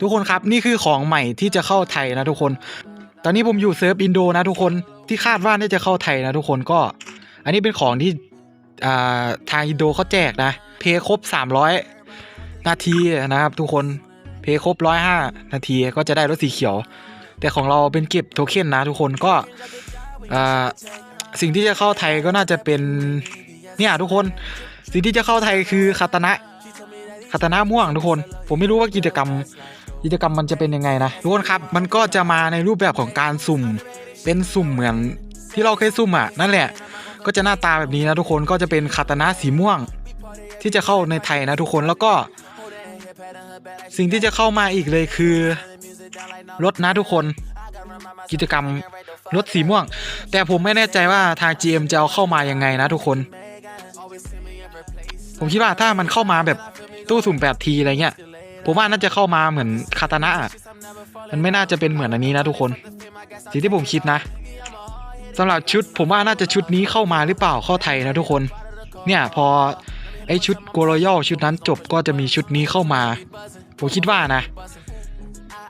ทุกคนครับนี่คือของใหม่ที่จะเข้าไทยนะทุกคน ตอนนี้ผมอยู่เซิร์ฟอินโดนะทุกคนที่คาดว่าน่าจะเข้าไทยนะทุกคนก็ อันนี้เป็นของที่ทางอินโดเขาแจกนะ เพย์ครบ 300 นาทีนะครับ ทุกคนเพย์ครบ 105 นาทีก็จะได้รถสีเขียว แต่ของเราเป็นเก็บโทเค็นนะทุกคนก็สิ่งที่จะเข้าไทยก็น่าจะเป็นเนี่ยทุกคน สิ่งที่จะเข้าไทยคือคาตนะ คาตานะม่วงทุกคน ผมไม่รู้ว่ากิจกรรมกิจกรรมมันจะเป็นยังไงนะทุกคนครับ มันก็จะมาในรูปแบบของการสุ่ม เป็นสุ่มเหมือนที่เราเคยสุ่มอะนั่นแหละ ก็จะหน้าตาแบบนี้นะทุกคนก็จะเป็นคาตานะสีม่วง ที่จะเข้าในไทยนะทุกคนแล้วก็ สิ่งที่จะเข้ามาอีกเลยคือรถนะทุกคน กิจกรรมรถสีม่วง แต่ผมไม่แน่ใจว่าทาง GM จะเอาเข้ามายังไงนะทุกคน ผมคิดว่าถ้ามันเข้ามาแบบ ตู้สุ่ม8ทีอะไรเงี้ยผมว่าน่าจะเข้ามาเหมือนคาตานะอะมันไม่น่าจะเป็นเหมือนอันนี้นะทุกคนสิ่งที่ผมคิดนะสำหรับชุดผมว่าน่าจะชุดนี้เข้ามาหรือเปล่าเข้าไทยนะทุกคน เนี่ยพอไอชุดโกโรยัลชุดนั้นจบก็จะมีชุดนี้เข้ามา ผมคิดว่านะ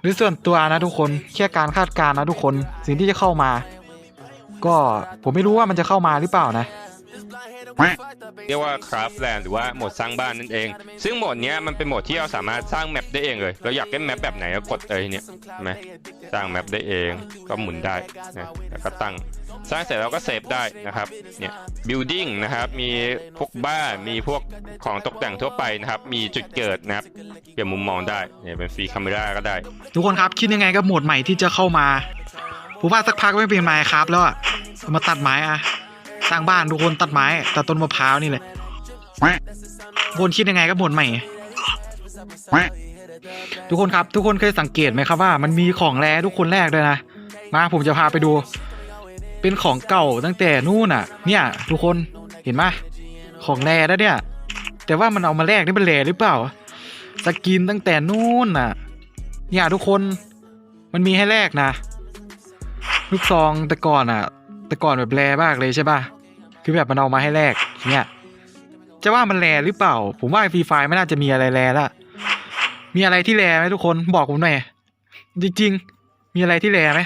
หรือส่วนตัวนะทุกคนแค่การคาดการณ์นะทุกคน สิ่งที่จะเข้ามา ก็ผมไม่รู้ว่ามันจะเข้ามาหรือเปล่านะ เรียกว่า Craftland หรือว่าโหมดสร้างบ้านนั่นเอง ซึ่งโหมดนี้มันเป็นโหมดที่เราสามารถสร้างแมปได้เองเลย เราอยากเล่นแมปแบบไหนก็กดเลยเนี่ยไหมสร้างแมปได้เองก็หมุนได้นะแล้วก็ตั้งสร้างเสร็จแล้วก็เซฟได้นะครับเนี่ย building นะครับมีพวกบ้านมีพวกของตกแต่งทั่วไปนะครับ มีจุดเกิดนะครับเปลี่ยนมุมมองได้เนี่ยเป็นฟรีคาเมราก็ได้ ทุกคนครับคิดยังไงกับโหมดใหม่ที่จะเข้ามาผมว่าสักพักไม่เป็นไม้ครับแล้วอะมาตัดไม้อะ สร้างบ้านทุกคนตัดไม้ตัดต้นมะพร้าวนี่แหละทุกคนคิดยังไงกับโหมดใหม่ ทุกคนครับ ทุกคนเคยสังเกตไหมครับว่า มันมีของแรทุกคนแรกด้วยนะมาผมจะพาไปดู เป็นของเก่าตั้งแต่นู่นอะ เนี่ย ทุกคนเห็นไหมของแรแล้วเนี่ย แต่ว่ามันเอามาแลกนี่เป็นแรหรือเปล่า สกินตั้งแต่นู่นน่ะ เนี่ยทุกคนมันมีให้แลกนะ ลูกซองแต่ก่อนอะ แต่ก่อนแบบแรมากเลยใช่ป่ะ คือแบบมันเอามาให้แลกเนี่ยจะว่ามันแรหรือเปล่า ผมว่าฟรีไฟไม่น่าจะมีอะไรแรละมีอะไรที่แรไหมทุกคนบอกผมหน่อยจริง ๆ มีอะไรที่แรไหม